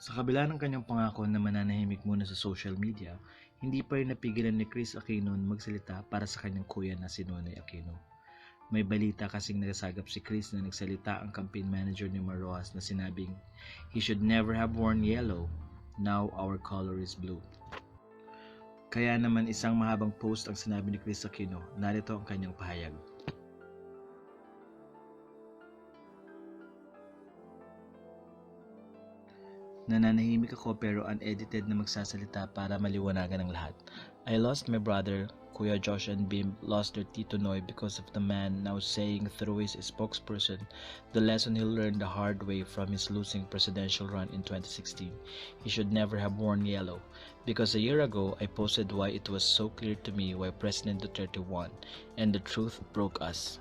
Sa kabila ng kanyang pangako na mananahimik muna sa social media, hindi pa rin napigilan ni Chris Aquino magsalita para sa kanyang kuya na si Nonoy Aquino. May balita kasing nagasagap si Chris na nagsalita ang campaign manager ni Maroas na sinabing, He should never have worn yellow. Now our color is blue. Kaya naman isang mahabang post ang sinabi ni Chris Aquino, narito ang kanyang pahayag. Nananahimik ako pero unedited na magsasalita para maliwanagan ang lahat. I lost my brother, Kuya Josh and Bim lost their Tito Noy because of the man now saying through his spokesperson the lesson he learned the hard way from his losing presidential run in 2016. He should never have worn yellow because a year ago I posted why it was so clear to me why President Duterte won and the truth broke us.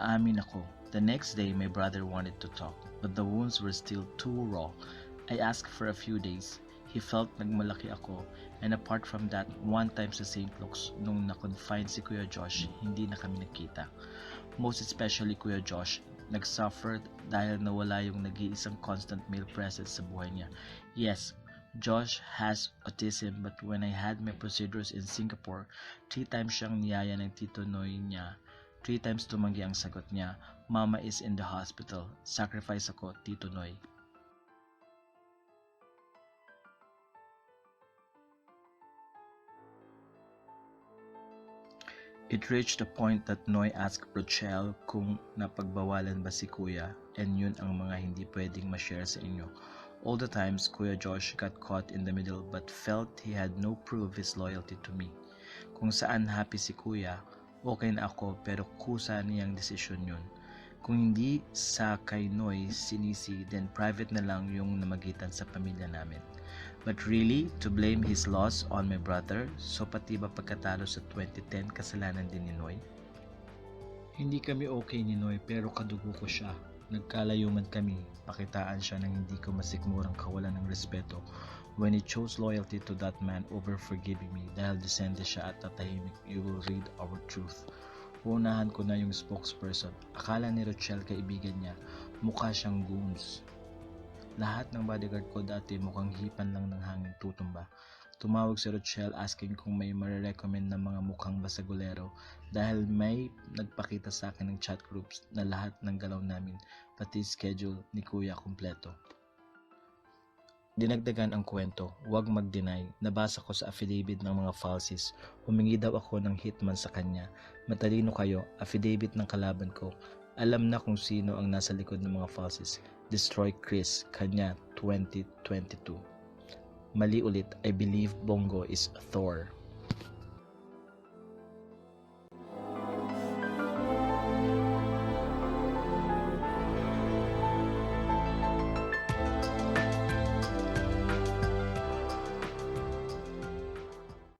Aamin ako. The next day, my brother wanted to talk, but the wounds were still too raw. I asked for a few days. He felt nagmalaki ako, and apart from that, one time sa St. Luke's, nung na-confine si Kuya Josh, hindi na kami nakita. Most especially Kuya Josh, nag-suffer dahil nawala yung nag-iisang constant male presence sa buhay niya. Yes, Josh has autism but when I had my procedures in Singapore, three times siyang niyaya ng tito Noy niya Three times tumanggi ang sagot niya, Mama is in the hospital. Sacrifice ako, Tito Noy. It reached the point that Noy asked Rochelle kung napagbawalan ba si Kuya and yun ang mga hindi pwedeng ma-share sa inyo. All the times, Kuya Josh got caught in the middle but felt he had no proof of his loyalty to me. Kung saan happy si Kuya, okay na ako pero kusa niyang desisyon yun. Kung hindi sa kay Noy sinisi, then private na lang yung namagitan sa pamilya namin. But really, to blame his loss on my brother, so pati ba pagkatalo sa 2010 kasalanan din ni Noy? Hindi kami okay ni Noy pero kadugo ko siya. Nagkalayuman kami, pakitaan siya ng hindi ko masikmurang kawalan ng respeto when he chose loyalty to that man over forgiving me dahil descende siya at tatahimik, you will read our truth. Unahan ko na yung spokesperson. Akala ni Rochelle kaibigan niya, mukha siyang goons. Lahat ng bodyguard ko dati mukhang hipan lang ng hangin tutumba. Tumawag si Rochelle asking kung may marirecommend na mga mukhang basagulero dahil may nagpakita sa akin ng chat groups na lahat ng galaw namin pati schedule ni Kuya kumpleto. Dinagdagan ang kwento, huwag mag-deny, nabasa ko sa affidavit ng mga falsies, humingi daw ako ng hitman sa kanya. Matalino kayo, affidavit ng kalaban ko, alam na kung sino ang nasa likod ng mga falsies. Destroy Chris, kanya 2022. Mali ulit, I believe Bongo is Thor.